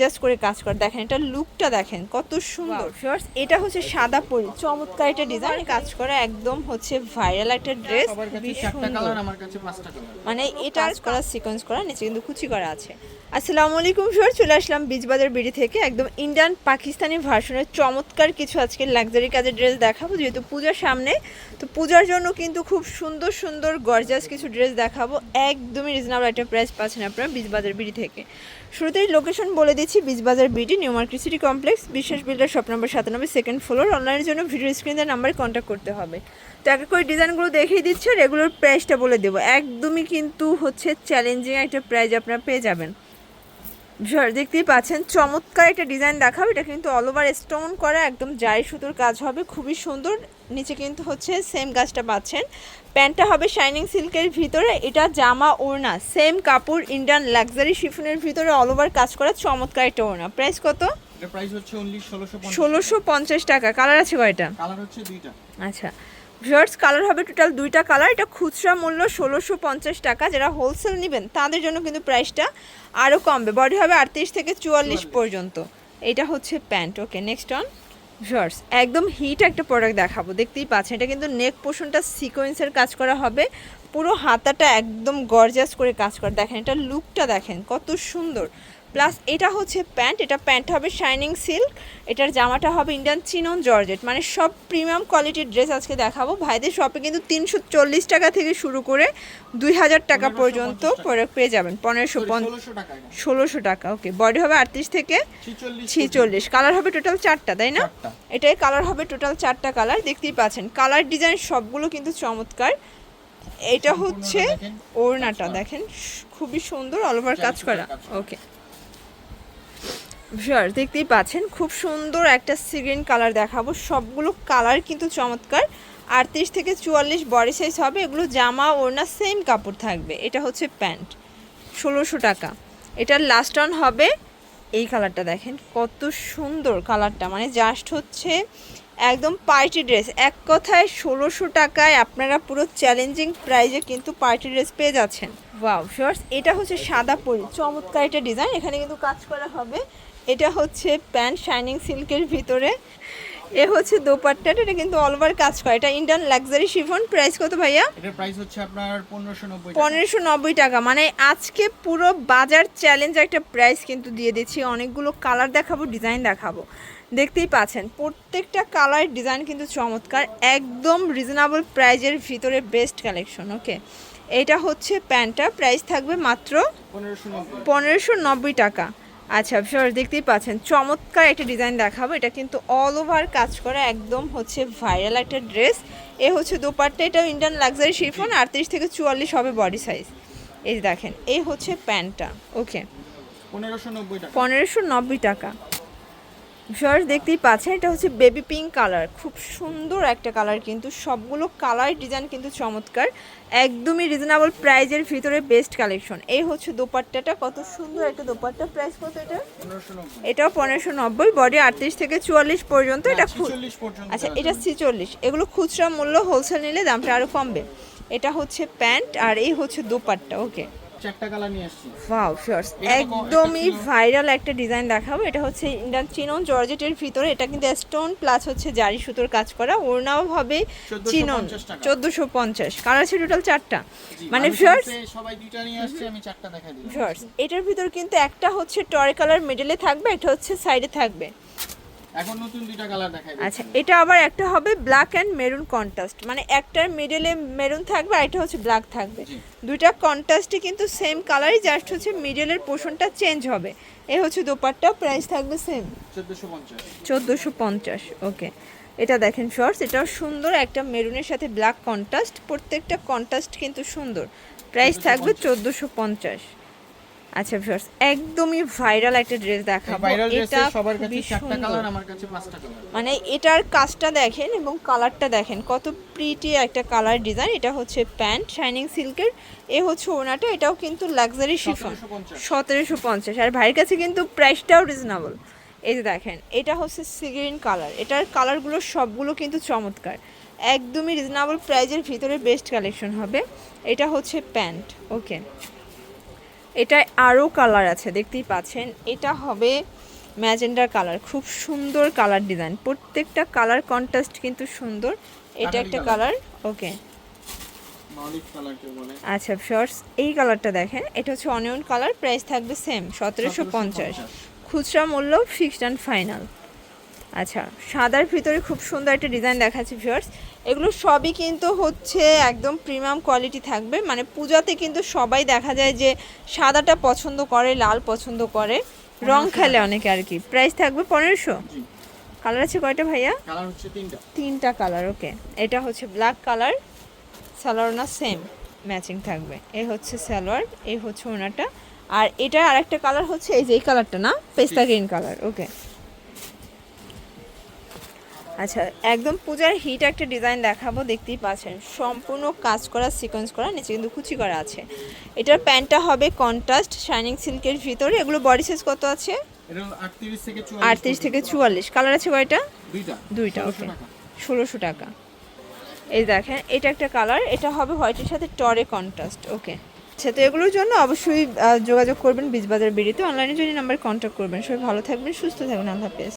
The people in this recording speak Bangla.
জাস্ট করে কাজ করে। দেখেন এটা লুকটা দেখেন কত সুন্দর। Viewers, এটা হচ্ছে সাদা পরি চমৎকার একটা ডিজাইন কাজ করা একদম হচ্ছে ভাইরাল একটা ড্রেস কালার মানে এটা করা সিকোয়েন্স করা নিচে কিন্তু কুচি করা আছে। আসসালামু আলাইকুম ফিওর চলে আসলাম বীজবাজার বিড়ি থেকে একদম ইন্ডিয়ান পাকিস্তানি ভার্সনের চমৎকার কিছু আজকে লাক্সারি কাজের ড্রেস দেখাবো যেহেতু পূজার সামনে। তো পূজার জন্য কিন্তু খুব সুন্দর সুন্দর গর্জাস কিছু ড্রেস দেখাবো একদমই রিজনেবল একটা প্রাইস পাচ্ছেন আপনারা বীজবাজার বিড়ি থেকে। শুরুতেই লোকেশন বলে দিচ্ছি Beejbazar BD, New Market City complex, Biswas builder shop number সাতানব্বই সেকেন্ড ফ্লোর অনলাইনের জন্য ভিডিও স্ক্রিনের নাম্বারে কন্ট্যাক্ট করতে হবে। তো এক করে ডিজাইনগুলো দেখিয়ে দিচ্ছে আর এগুলোর প্রাইসটা বলে দেবো। একদমই কিন্তু হচ্ছে চ্যালেঞ্জিং একটা প্রাইস আপনারা পেয়ে যাবেন। ভিউয়ার দেখতেই পাচ্ছেন চমৎকার একটা ডিজাইন দেখাবো। এটা কিন্তু অল ওভার স্টোন করা একদম জারি সুতোর কাজ হবে খুবই সুন্দর। নিচে কিন্তু হচ্ছে সেম গাছটা পাচ্ছেন। প্যান্টটা হবে শাইনিং সিল্কের ভিতরে এটা জামা ওড়না সেম কাপড় ইন্ডিয়ান লাক্সারি শিফনের ভিতরে অল ওভার কাজ করা চমৎকার একটা ওড়না। প্রাইস কত? প্রাইস হচ্ছে অনলি ষোলোশো ষোলোশো পঞ্চাশ টাকা। কালার আছে কয়টা? কালার হচ্ছে দুইটা। আচ্ছা। ভিউয়ার্স কালার হবে টোটাল দুইটা কালার। এটা খুচরা মূল্য ষোলোশো পঞ্চাশ টাকা। যারা হোলসেল নেবেন তাদের জন্য কিন্তু প্রাইসটা আরও কমবে। বডি হবে আটত্রিশ থেকে চুয়াল্লিশ পর্যন্ত। এটা হচ্ছে pant. Okay next on viewers একদম হিট একটা প্রোডাক্ট দেখাবো। দেখতেই পাচ্ছেন এটা কিন্তু নেক পোর্শনটা সিকোয়েন্সের কাজ করা হবে। পুরো হাতাটা একদম গর্জাস করে কাজ করা। দেখেন এটা লুকটা দেখেন কত সুন্দর। প্লাস এটা হচ্ছে প্যান্ট এটা প্যান্ট হবে শাইনিং সিল্ক এটার জামাটা হবে ইন্ডিয়ান চিনন জর্জেট। মানে সব প্রিমিয়াম কোয়ালিটির ড্রেস আজকে দেখাবো। ভাইদের শপে কিন্তু তিনশো চল্লিশ টাকা থেকে শুরু করে দুই হাজার টাকা পর্যন্ত প্রোডাক্ট পেয়ে যাবেন। পনেরোশো ষোলোশো টাকা ওকে বডি হবে আটত্রিশ থেকে ছিচল্লিশ কালার হবে টোটাল চারটা তাই না। এটাই কালার হবে টোটাল চারটা কালার দেখতেই পাচ্ছেন। কালার ডিজাইন সবগুলো কিন্তু চমৎকার। এটা হচ্ছে। ওড়নাটা দেখেন। খুবই সুন্দর অল ওভার কাজ করা। ওকে ভিউয়ার দেখতেই পাচ্ছেন, খুব সুন্দর একটা সিগ্রিন কালার দেখাবো। সবগুলো কালার কিন্তু চমৎকার। আটত্রিশ থেকে চুয়াল্লিশ বডি সাইজ হবে। এগুলো জামা, ওড়না সেম কাপড় থাকবে। এটা হচ্ছে প্যান্ট। ষোলোশো টাকা। এটার লাস্ট অন হবে। এই কালারটা দেখেন, কত সুন্দর কালারটা মানে জাস্ট হচ্ছে একদম পার্টি ড্রেস এক কথায় ষোলোশো টাকায় আপনারা পুরো চ্যালেঞ্জিং প্রাইজে কিন্তু পার্টি ড্রেস পেয়ে যাচ্ছেন। ওয়াও শর্টস এটা হচ্ছে সাদা পরি। চমৎকার একটা ডিজাইন এখানে কিন্তু কাজ করা হবে এটা হচ্ছে প্যান্ট শাইনিং সিল্কের ভিতরে। এ হচ্ছে দোপাট্টাটা এটা কিন্তু অল ওভার কাজ করে। এটা ইন্ডিয়ান লাক্সারি শিফন প্রাইস কত ভাইয়া? এটার প্রাইস হচ্ছে আপনার পনেরোশো নব্বই পনেরোশো নব্বই টাকা। মানে আজকে পুরো বাজার চ্যালেঞ্জ একটা প্রাইস কিন্তু দিয়ে দিচ্ছি। অনেকগুলো কালার দেখাবো ডিজাইন দেখাবো। দেখতেই পাচ্ছেন প্রত্যেকটা কালার ডিজাইন কিন্তু চমৎকার। একদম রিজনেবল প্রাইজের ভিতরে বেস্ট কালেকশন ওকে এটা হচ্ছে প্যান্টটা প্রাইস থাকবে মাত্র পনেরোশো নব্বই টাকা। আচ্ছা আপনারা দেখতেই পাচ্ছেন চমৎকার একটা ডিজাইন দেখাবো। এটা কিন্তু অল ওভার কাজ করা একদম হচ্ছে ভাইরাল একটা ড্রেস এ হচ্ছে দোপাট্টা এটা ইন্ডিয়ান লাক্সারি শিফন আটত্রিশ থেকে চুয়াল্লিশ হবে বডি সাইজ এই দেখেন এই হচ্ছে প্যান্টটা ওকে পনেরোশো নব্বই টাকা। পনেরোশো নব্বই টাকা। সর দেখতেই পাচ্ছেন এটা হচ্ছে বেবি পিঙ্ক কালার খুব সুন্দর একটা কালার কিন্তু সবগুলো কালার ডিজাইন কিন্তু চমৎকার। একদমই রিজনেবল প্রাইজের ভিতরে বেস্ট কালেকশন এই হচ্ছে দোপাট্টাটা কত সুন্দর একটা দোপাট্টা প্রাইস কত এটা? এটাও পনেরোশো নব্বই বডি আটত্রিশ থেকে চুয়াল্লিশ পর্যন্ত এটা খু- আচ্ছা এটা। ছিচল্লিশ। এগুলো খুচরা মূল্য হোলসেল নিলে দামটা আরও কমবে। এটা হচ্ছে প্যান্ট আর এই হচ্ছে দোপাট্টা ওকে চারটা কালার নিয়ে আসছি। ওয়াও একদমই ভাইরাল একটা ডিজাইন দেখাবো। এটা হচ্ছে ইন্ডিয়ান চিনন জর্জেটের ভিতরে। এটা কিন্তু স্টোন প্লাস হচ্ছে জারি সুতোর কাজ করা। ওড়নাও হবে চিনন চোদ্দোশো পঞ্চাশ। কালার আছে টোটাল চারটা। মানে আমি শিওর্স সবাই দুইটা নিয়ে আসছি আমি চারটা দেখাই দিলাম। শিওর্স এটার ভিতর কিন্তু একটা হচ্ছে টয় কালার মিডলে থাকবে এটা হচ্ছে সাইডে থাকবে। এখন নতুন দুইটা কালার দেখাই আচ্ছা এটা আবার একটা হবে ব্ল্যাক অ্যান্ড মেরুন কন্ট্রাস্ট মানে একটার মিডলে মেরুন থাকবে আর এটা হচ্ছে ব্ল্যাক থাকবে। দুইটা কন্ট্রাস্টে কিন্তু সেম কালারই জাস্ট হচ্ছে মিডলের পোর্শনটা চেঞ্জ হবে। এ হচ্ছে দোপাট্টা প্রাইস থাকবে সেম চোদ্দোশো পঞ্চাশ। চোদ্দোশো পঞ্চাশ ওকে। এটা দেখেন শর্টস এটাও সুন্দর একটা মেরুনের সাথে ব্ল্যাক কন্ট্রাস্ট প্রত্যেকটা কন্ট্রাস্ট কিন্তু সুন্দর। প্রাইস থাকবে চোদ্দোশো পঞ্চাশ। আচ্ছা ভিউয়ার্স একদমই ভাইরাল একটা ড্রেস দেখাবো। ভাইরাল এটা সবার কাছে চারটা কালার আমার কাছে পাঁচটা কালার মানে এটার কাজটা দেখেন এবং কালারটা দেখেন। কত প্রিটি একটা কালার ডিজাইন এটা হচ্ছে প্যান্ট শাইনিং সিল্কের এ হচ্ছে ওনাটা এটাও কিন্তু লাক্সারি শিফন 1750 সতেরোশো পঞ্চাশ। আর ভাইয়ের কাছে কিন্তু প্রাইসটাও রিজনেবল এই যে দেখেন এটা হচ্ছে সিগ্রিন কালার এটার কালারগুলো সবগুলো কিন্তু চমৎকার। একদমই রিজনেবল প্রাইজের ভিতরে বেস্ট কালেকশন হবে। এটা হচ্ছে প্যান্ট ওকে এটা আরও কালার আছে দেখতেই পাচ্ছেন। এটা হবে ম্যাজেন্ডার কালার খুব সুন্দর কালার ডিজাইন প্রত্যেকটা কালার কন্ট্রাস্ট কিন্তু সুন্দর। এটা একটা কালার ওকে আচ্ছা শর্টস এই কালারটা দেখেন। এটা হচ্ছে অনিয়ন কালার প্রাইস থাকবে সেম সতেরোশো পঞ্চাশ। খুচরা মূল্য ফিক্সড অ্যান্ড ফাইনাল আচ্ছা সাদার ভিতরে খুব সুন্দর একটা ডিজাইন দেখাচ্ছি ভিউয়ার্স এগুলো সবই কিন্তু হচ্ছে একদম প্রিমিয়াম কোয়ালিটি থাকবে। মানে পূজাতে কিন্তু সবাই দেখা যায় যে সাদাটা পছন্দ করে লাল পছন্দ করে। রং খেলে অনেকে আর কি। প্রাইস থাকবে পনেরোশো। কালার আছে কয়টা ভাইয়া? কালার হচ্ছে তিনটা। তিনটা কালার ওকে এটা হচ্ছে ব্ল্যাক কালার সালোয়ার না সেম ম্যাচিং থাকবে। এই হচ্ছে সালোয়ার এই হচ্ছে ওনাটা। আর এটার আরেকটা কালার হচ্ছে এই যে এই কালারটা না? পেস্তা গ্রিন কালার ওকে আচ্ছা একদম পূজার হিট একটা ডিজাইন দেখাবো দেখতেই পাচ্ছেন। সম্পূর্ণ কাজ করা সিকোয়েন্স করা নিচে কিন্তু কুচি করা আছে। এটার প্যান্টটা হবে কন্ট্রাস্ট শাইনিং সিল্কের ভিতরে। এগুলো বডি সাইজ কত আছে? আটত্রিশ থেকে চুয়াল্লিশ কালার আছে কয়টা? দুইটা। দুইটা 1600 ওকে টাকা। ষোলোশো টাকা। এই দেখেন এটা একটা কালার এটা হবে হোয়াইটের সাথে টরে কন্ট্রাস্ট ওকে আচ্ছা তো এগুলোর জন্য অবশ্যই যোগাযোগ করবেন বীজবাজার বিড়িতে। অনলাইনে যদি নাম্বার কন্ট্যাক্ট করবেন। সবাই ভালো থাকবেন সুস্থ থাকবেন। আল্লাহ হাফেজ।